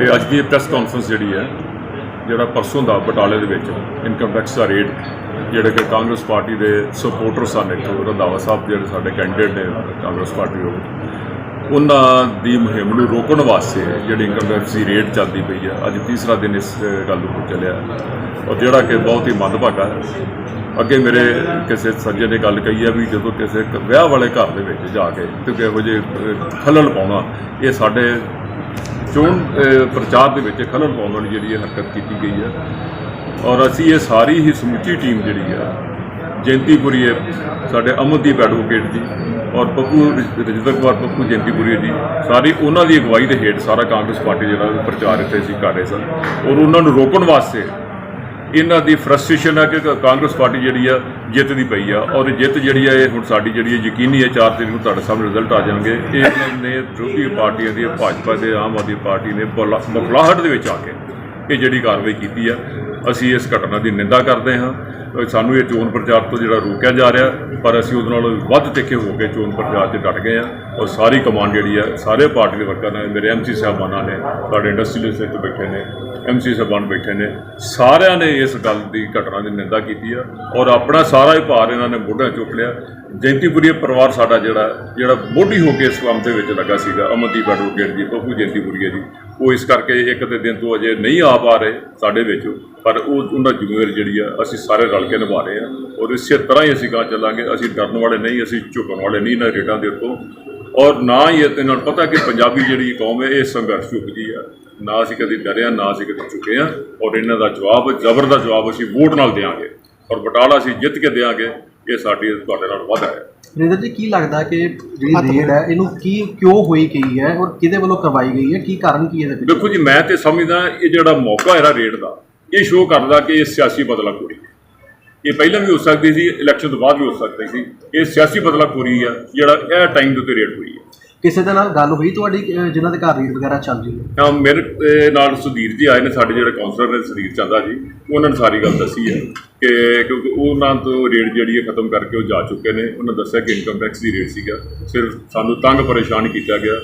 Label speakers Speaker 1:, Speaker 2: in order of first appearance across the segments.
Speaker 1: ਇਹ ਅੱਜ ਦੀ press conference ਜਿਹੜੀ ਹੈ ਜਿਹੜਾ ਪਰਸੋਂ ਦਾ ਬਟਾਲੇ ਦੇ ਵਿੱਚ ਇਨਕਮ ਟੈਕਸ ਦਾ ਰੇਟ ਜਿਹੜੇ ਕਿ ਕਾਂਗਰਸ ਪਾਰਟੀ ਦੇ ਸਪੋਰਟਰ ਸਨ ਇੱਥੋਂ ਰੰਧਾਵਾ ਸਾਹਿਬ ਜਿਹੜੇ ਸਾਡੇ ਕੈਂਡੀਡੇਟ ਨੇ ਕਾਂਗਰਸ ਪਾਰਟੀ ਦੇ ਉਹਨਾਂ ਦੀ ਮੁਹਿੰਮ ਨੂੰ ਰੋਕਣ ਵਾਸਤੇ ਜਿਹੜੀ ਇਨਕਮ ਟੈਕਸ ਦੀ ਰੇਟ ਚੱਲਦੀ ਪਈ ਹੈ। ਅੱਜ ਤੀਸਰਾ ਦਿਨ ਇਸ ਗੱਲ ਨੂੰ ਚੱਲਿਆ ਔਰ ਜਿਹੜਾ ਕਿ ਬਹੁਤ ਹੀ ਮੰਦਭਾਗਾ ਹੈ। ਅੱਗੇ ਮੇਰੇ ਕਿਸੇ ਸੱਜੇ ਨੇ ਗੱਲ ਕਹੀ ਹੈ ਵੀ ਜਦੋਂ ਕਿਸੇ ਵਿਆਹ ਵਾਲੇ ਘਰ ਦੇ ਵਿੱਚ ਜਾ ਕੇ ਤੇ ਕਿਹੋ ਜਿਹੇ ਅਹ, ਪਾਉਣਾ ਇਹ ਸਾਡੇ ਚੋਣ ਪ੍ਰਚਾਰ ਦੇ ਵਿੱਚ ਖੱਲਲ ਪਾਉਣ ਵਾਲੀ ਜਿਹੜੀ ਇਹ ਹਰਕਤ ਕੀਤੀ ਗਈ ਹੈ। ਔਰ ਅਸੀਂ ਇਹ ਸਾਰੀ ਹੀ ਸਮੁੱਚੀ ਟੀਮ ਜਿਹੜੀ ਆ ਜੈਂਤੀਪੁਰੀ ਹੈ, ਸਾਡੇ ਅਮਨਦੀਪ ਐਡਵੋਕੇਟ ਜੀ ਔਰ ਪੱਪੂ ਰਜਿੰਦਰ ਕੁਮਾਰ ਪੱਪੂ ਜੈਂਤੀਪੁਰੀ ਜੀ, ਸਾਰੀ ਉਹਨਾਂ ਦੀ ਅਗਵਾਈ ਦੇ ਹੇਠ ਸਾਰਾ ਕਾਂਗਰਸ ਪਾਰਟੀ ਜਿਹੜਾ ਪ੍ਰਚਾਰ ਇੱਥੇ ਅਸੀਂ ਕਰ ਰਹੇ ਸਨ। ਔਰ ਉਹਨਾਂ ਨੂੰ ਰੋਕਣ ਵਾਸਤੇ ਇਹਨਾਂ ਦੀ ਫਰਸਟ੍ਰੇਸ਼ਨ ਹੈ ਕਿ ਕ- ਕਾਂਗਰਸ ਪਾਰਟੀ ਜਿਹੜੀ ਆ ਜਿੱਤਦੀ ਪਈ ਆ, ਔਰ ਜਿੱਤ ਜਿਹੜੀ ਆ ਇਹ ਹੁਣ ਸਾਡੀ ਜਿਹੜੀ ਹੈ ਯਕੀਨੀ ਹੈ 4 ਤਰੀਕ ਨੂੰ ਤੁਹਾਡੇ ਸਾਹਮਣੇ ਰਿਜ਼ਲਟ ਆ ਜਾਣਗੇ। ਇਹ ਇਹਨਾਂ ਨੇ ਵਿਰੋਧੀ ਪਾਰਟੀਆਂ ਦੀ ਭਾਜਪਾ ਦੇ, ਆਮ ਆਦਮੀ ਪਾਰਟੀ ਨੇ ਬੁਲਾ- ਬੁਖਲਾਹਟ ਦੇ ਵਿੱਚ ਆ ਕੇ ਇਹ ਜਿਹੜੀ ਕਾਰਵਾਈ ਕੀਤੀ ਆ। ਅਸੀਂ ਇਸ ਘਟਨਾ ਦੀ ਨਿੰਦਾ ਕਰਦੇ ਹਾਂ। ਸਾਨੂੰ ਇਹ ਚੋਣ ਪ੍ਰਚਾਰ ਤੋਂ ਜਿਹੜਾ ਰੋਕਿਆ ਜਾ ਰਿਹਾ, ਪਰ ਅਸੀਂ ਉਹਦੇ ਨਾਲ ਵੱਧ ਤਿੱਖੇ ਹੋ ਕੇ ਚੋਣ ਪ੍ਰਚਾਰ 'ਚ ਡਟ ਗਏ ਆ ਔਰ ਸਾਰੀ ਕਮਾਂਡ ਜਿਹੜੀ ਆ, ਸਾਰੇ ਪਾਰਟੀ ਦੇ ਵਰਕਰ ਨੇ, ਮੇਰੇ ਐਮਸੀ ਸਾਹਿਬਾਨਾਂ ਨੇ, ਸਾਡੇ ਇੰਡਸਟਰੀਅਲਿਸਟ ਇੱਥੇ ਬੈਠੇ ਨੇ ਐਮਸੀ ਸਾਹਿਬਾਨ ਬੈਠੇ ਨੇ। ਸਾਰਿਆਂ ਨੇ ਇਸ ਗੱਲ ਦੀ ਘਟਨਾ ਦੀ ਨਿੰਦਾ ਕੀਤੀ ਆ ਔਰ ਆਪਣਾ ਸਾਰਾ ਹੀ ਭਾਰ ਇਹਨਾਂ ਨੇ ਮੋਢਿਆਂ ਚੁੱਕ ਲਿਆ। ਜੈਂਤੀਪੁਰੀ ਪਰਿਵਾਰ ਸਾਡਾ ਜਿਹੜਾ ਜਿਹੜਾ ਮੋਢੀ ਹੋ ਕੇ ਇਸ ਕੰਮ ਦੇ ਵਿੱਚ ਲੱਗਾ ਸੀਗਾ, ਅਮਨਦੀਪ ਐਡਵੋਕੇਟ ਜੀ, ਪੱਪੂ ਜੈਂਤੀਪੁਰੀਆ ਜੀ। ਉਹ ਇਸ ਕਰਕੇ ਇੱਕ ਦੇ ਦਿਨ ਤੋਂ ਅਜੇ ਨਹੀਂ ਆ ਪਾ ਰਹੇ ਸਾਡੇ ਵਿੱਚ, ਪਰ ਉਹ, ਉਹਨਾਂ ਜ਼ਿੰਮੇਵਾਰੀ ਜਿਹੜੀ ਆ, ਅਸੀਂ ਸਾਰੇ ਰਲ ਕੇ ਨਿਭਾ ਰਹੇ ਆ ਔਰ ਇਸੇ ਤਰ੍ਹਾਂ ਹੀ ਅਸੀਂ ਗਾਂ ਚੱਲਾਂਗੇ। ਅਸੀਂ ਡਰਨ ਵਾਲੇ ਨਹੀਂ, ਅਸੀਂ ਝੁਕਣ ਵਾਲੇ ਨਹੀਂ ਨਾ ਰੇਟਾਂ ਦੇ ਉੱਤੋਂ। ਔਰ ਨਾ ਹੀ ਇਹਨਾਂ ਨੂੰ ਪਤਾ ਕਿ ਪੰਜਾਬੀ ਜਿਹੜੀ ਕੌਮ ਹੈ, ਇਹ ਸੰਘਰਸ਼ ਝੁਕਦੀ ਆ। ਨਾ ਅਸੀਂ ਕਦੀ ਡਰੇ ਹਾਂ ਨਾ ਅਸੀਂ ਕਦੀ ਝੁਕੇ ਹਾਂ ਔਰ ਇਹਨਾਂ ਦਾ ਜਵਾਬ ਜ਼ਬਰ ਦਾ ਜਵਾਬ ਅਸੀਂ ਵੋਟ ਨਾਲ ਦੇਵਾਂਗੇ ਔਰ ਬਟਾਲਾ ਅਸੀਂ ਜਿੱਤ ਕੇ ਦੇਵਾਂਗੇ ਇਹ ਸਾਡੀ ਤੁਹਾਡੇ ਨਾਲ ਵਾਅਦਾ ਹੈ।
Speaker 2: ਰਿੰਦਰ ਜੀ ਕੀ ਲੱਗਦਾ ਕਿ ਜਿਹੜੀ ਰੇਡ ਹੈ ਇਹਨੂੰ ਕੀ ਕਿਉਂ ਹੋਈ ਗਈ ਹੈ ਔਰ ਕਿਹਦੇ ਵੱਲੋਂ ਕਰਵਾਈ ਗਈ ਹੈ? ਕੀ ਕਾਰਨ ਕੀ ਹੈ
Speaker 1: ਦੇਖੋ ਜੀ ਮੈਂ ਤੇ ਸਮਝਦਾ ਇਹ ਜਿਹੜਾ ਮੌਕਾ ਹੈ ਨਾ ਰੇਡ ਦਾ ਇਹ ਸ਼ੋਅ ਕਰਦਾ ਕਿ ਇਹ ਸਿਆਸੀ ਬਦਲਾਖੋਰੀ ਹੈ ਇਹ ਪਹਿਲਾਂ ਵੀ ਹੋ ਸਕਦੀ ਸੀ ਇਲੈਕਸ਼ਨ ਤੋਂ ਬਾਅਦ ਵੀ ਹੋ ਸਕਦੀ ਸੀ। ਇਹ ਸਿਆਸੀ ਬਦਲਾਖੋਰੀ ਆ ਜਿਹੜਾ ਇਹ ਟਾਈਮ ਦੇ ਉੱਤੇ ਰੇਡ ਹੋਈ ਹੈ।
Speaker 2: ਕਿਸੇ ਦੇ ਨਾਲ ਗੱਲ ਹੋਈ ਤੁਹਾਡੀ ਅਹ, ਜਿਨ੍ਹਾਂ ਦੇ ਘਰ ਰੇਡ ਵਗੈਰਾ ਚੱਲ ਰਹੀ ਹੈ?
Speaker 1: ਤਾਂ ਮੇਰੇ ਅਹ, ਨਾਲ ਸੁਧੀਰ ਜੀ ਆਏ ਨੇ ਸਾਡੇ ਜਿਹੜੇ ਕਾਉਂਸਲਰ ਨੇ ਸੁਧੀਰ ਚੰਦਾ ਜੀ ਉਹਨਾਂ ਨੇ ਸਾਰੀ ਗੱਲ ਦੱਸੀ ਹੈ ਕਿ ਕਿਉਂਕਿ ਉਹਨਾਂ ਤੋਂ ਰੇਟ ਜਿਹੜੀ ਹੈ ਖਤਮ ਕਰਕੇ ਉਹ ਜਾ ਚੁੱਕੇ ਨੇ। ਉਹਨਾਂ ਦੱਸਿਆ ਕਿ ਇਨਕਮ ਟੈਕਸ ਦੀ ਰੇਟ ਸੀਗਾ। ਸਿਰਫ ਸਾਨੂੰ ਤੰਗ ਪਰੇਸ਼ਾਨ ਕੀਤਾ ਗਿਆ।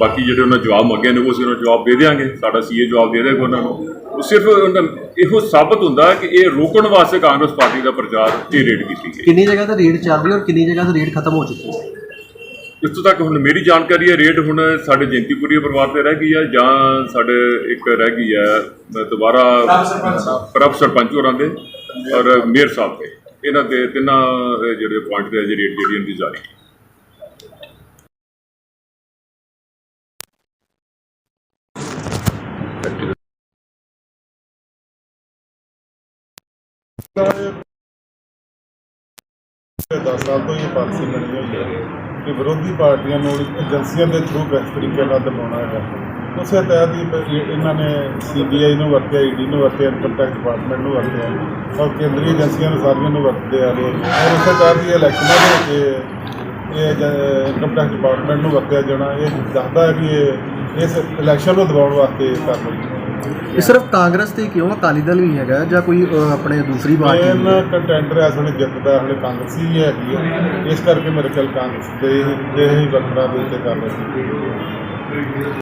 Speaker 1: ਬਾਕੀ ਜਿਹੜੇ ਉਹਨਾਂ ਜਵਾਬ ਮੰਗੇ ਨੇ ਉਹ ਅਸੀਂ ਉਹਨਾਂ ਨੂੰ ਜਵਾਬ ਦੇ ਦੇਵਾਂਗੇ ਸਾਡਾ ਸੀਏ ਜਵਾਬ ਦੇ ਦੇਗਾ ਉਹਨਾਂ ਨੂੰ। ਉਹ ਸਿਰਫ ਉਹਨਾਂ ਇਹੋ ਸਾਬਤ ਹੁੰਦਾ ਕਿ ਇਹ ਰੋਕਣ ਵਾਸਤੇ ਕਾਂਗਰਸ ਪਾਰਟੀ ਦਾ ਪ੍ਰਚਾਰ ਇਹ ਰੇਟ ਕੀਤੀ ਗਈ।
Speaker 2: ਕਿੰਨੀ ਜਗ੍ਹਾ ਤੇ ਰੇਡ ਚੱਲ ਰਹੀ ਹੈ ਔਰ ਕਿੰਨੀ ਜਗ੍ਹਾ ਤੇ ਰੇਡ ਖਤਮ ਹੋ ਚੁੱਕੀ ਹੈ?
Speaker 1: ਇੱਥੋਂ ਤੱਕ ਹੁਣ ਮੇਰੀ ਜਾਣਕਾਰੀ ਹੈ ਰੇਟ ਹੁਣ ਸਾਡੇ ਜੈਂਤੀਪੁਰੀ ਪਰਿਵਾਰ ਤੇ ਰਹਿ ਗਈ ਹੈ ਜਾਂ ਸਾਡੇ ਇੱਕ ਰਹਿ ਗਈ ਹੈ ਦੁਬਾਰਾ ਪ੍ਰਭ ਸਰਪੰਚ ਹੋਰਾਂ ਦੇ ਔਰ ਮੇਅਰ ਸਾਹਿਬ ਦੇ। ਇਹਨਾਂ ਦੇ ਤਿੰਨਾਂ ਜਿਹੜੇ ਪੁਆਇੰਟ ਦੇ ਅਜੇ ਰੇਟ ਜਿਹੜੀ ਇਹਨਾਂ ਦੀ ਜਾਰੀ ਹੈ।
Speaker 3: ਦਸ ਸਾਲ ਤੋਂ ਇਹ ਪਾਲਿਸੀ ਬਣੀ ਹੋਈ ਹੈ ਕਿ ਵਿਰੋਧੀ ਪਾਰਟੀਆਂ ਨੂੰ ਏਜੰਸੀਆਂ ਦੇ ਥਰੂ ਕਿਸ ਤਰੀਕੇ ਨਾਲ ਦਬਾਉਣਾ ਹੈਗਾ। ਉਸੇ ਤਹਿਤ ਹੀ ਪ- ਇਹ- ਇਹਨਾਂ ਨੇ ਸੀਬੀਆਈ ਨੂੰ ਵਰਤਿਆ ਈਡੀ ਨੂੰ ਵਰਤਿਆ ਇਨਕਮ ਟੈਕਸ ਡਿਪਾਰਟਮੈਂਟ ਨੂੰ ਵਰਤਿਆ, ਔਰ ਕੇਂਦਰੀ ਏਜੰਸੀਆਂ ਨੂੰ ਸਾਰੀਆਂ ਨੂੰ ਵਰਤਦੇ ਆ ਰਹੇ ਔਰ ਉਸੇ ਤਹਿਤ ਹੀ ਇਲੈਕਸ਼ਨਾਂ ਦੇ ਵਿੱਚ ਇਹ- ਇਹ ਇਨਕਮ ਟੈਕਸ ਡਿਪਾਰਟਮੈਂਟ ਨੂੰ ਵਰਤਿਆ ਜਾਣਾ, ਇਹ ਦੱਸਦਾ ਹੈ ਕਿ ਇਹ ਇਸ ਇਲੈਕਸ਼ਨ ਨੂੰ ਦਬਾਉਣ ਵਾਸਤੇ ਕਰ ਰਹੀ ਹੈ
Speaker 2: ਇਹ ਸਿਰਫ ਕਾਂਗਰਸ ਤੇ ਕਿਉਂ? ਅਕਾਲੀ ਦਲ ਵੀ ਹੈਗਾ ਜਾਂ ਕੋਈ ਅਹ, ਆਪਣੇ ਦੂਸਰੀ ਪਾਰਟੀ ਵੀ ਹੈ?
Speaker 3: ਕੰਟੈਂਡਰ ਇਸ ਵੇਲੇ ਜਿੱਤਦਾ ਹਲੇ ਕਾਂਗਰਸੀ ਹੀ ਹੈਗੀ ਹੈ ਇਸ ਕਰਕੇ ਮੇਰੇ ਖਿਆਲ ਕਾਂਗਰਸ ਦੇ ਦੇ ਹੀ ਵਰਕਰਾਂ ਦੇ ਉੱਤੇ ਕਰ ਰਹੇ ਸੀ